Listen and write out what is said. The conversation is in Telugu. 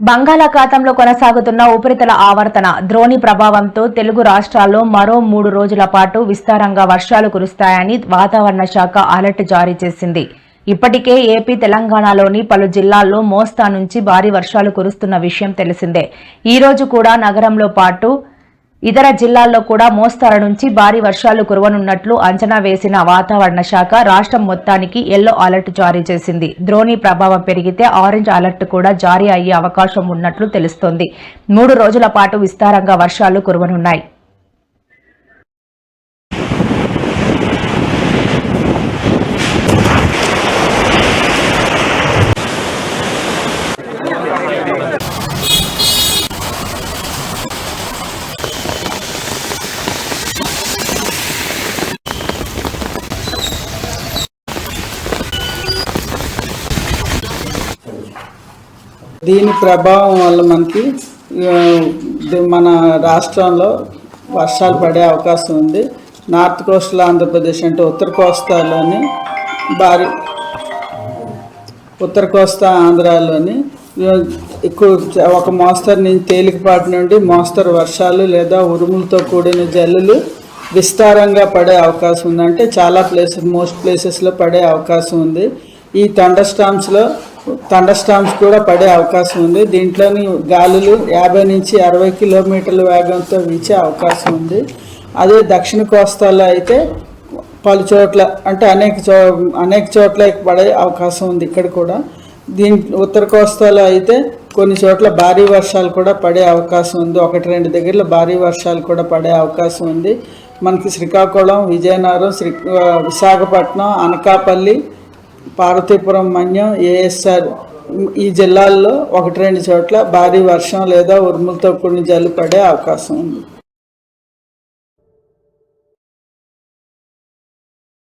బంగాళాఖాతంలో కొనసాగుతున్న ఉపరితల ఆవర్తన ద్రోణి ప్రభావంతో తెలుగు రాష్ట్రాల్లో మరో మూడు రోజుల పాటు విస్తారంగా వర్షాలు కురుస్తాయని వాతావరణ శాఖ అలర్ట్ జారీ చేసింది. ఇప్పటికే ఏపీ తెలంగాణలోని పలు జిల్లాల్లో మోస్తా నుంచి భారీ వర్షాలు కురుస్తున్న విషయం తెలిసిందే. ఈ రోజు కూడా నగరంలో పాటు ఇతర జిల్లాల్లో కూడా మోస్తరు నుంచి భారీ వర్షాలు కురవనున్నట్లు అంచనా వేసిన వాతావరణ శాఖ రాష్ట్రం మొత్తానికి ఎల్లో అలర్ట్ జారీ చేసింది. ద్రోణి ప్రభావం పెరిగితే ఆరెంజ్ అలర్ట్ కూడా జారీ అయ్యే అవకాశం ఉన్నట్లు తెలుస్తోంది. మూడు రోజుల పాటు విస్తారంగా వర్షాలు కురవనున్నాయి. దీని ప్రభావం వల్ల మనకి మన రాష్ట్రంలో వర్షాలు పడే అవకాశం ఉంది. నార్త్ కోస్టల్ ఆంధ్రప్రదేశ్ అంటే ఉత్తర కోస్తాలోని భారీ ఉత్తర కోస్తా ఆంధ్రాలోని ఎక్కువ ఒక మోస్తరు నుంచి తేలికపాటి నుండి మోస్తరు వర్షాలు లేదా ఉరుములతో కూడిన జల్లులు విస్తారంగా పడే అవకాశం ఉంది అంటే చాలా ప్లేసెస్ మోస్ట్ ప్లేసెస్లో పడే అవకాశం ఉంది. ఈ థండర్ స్టామ్స్లో థండర్స్టామ్స్ కూడా పడే అవకాశం ఉంది. దీంట్లోని గాలులు యాభై నుంచి అరవై కిలోమీటర్ల వేగంతో వీచే అవకాశం ఉంది. అదే దక్షిణ కోస్తాలో అయితే పలు చోట్ల అంటే అనేక చో అనేక చోట్ల పడే అవకాశం ఉంది ఇక్కడ కూడా. దీని ఉత్తర కోస్తాలో అయితే కొన్ని చోట్ల భారీ వర్షాలు కూడా పడే అవకాశం ఉంది. ఒకటి రెండు దగ్గరలో భారీ వర్షాలు కూడా పడే అవకాశం ఉంది. మనకి శ్రీకాకుళం విజయనగరం శ్రీ విశాఖపట్నం అనకాపల్లి పార్వతీపురం మన్యం ఏఎస్ఆర్ ఈ జిల్లాల్లో ఒకటి రెండు చోట్ల భారీ వర్షం లేదా ఉరుములతో కూడిన జల్లు పడే అవకాశం ఉంది.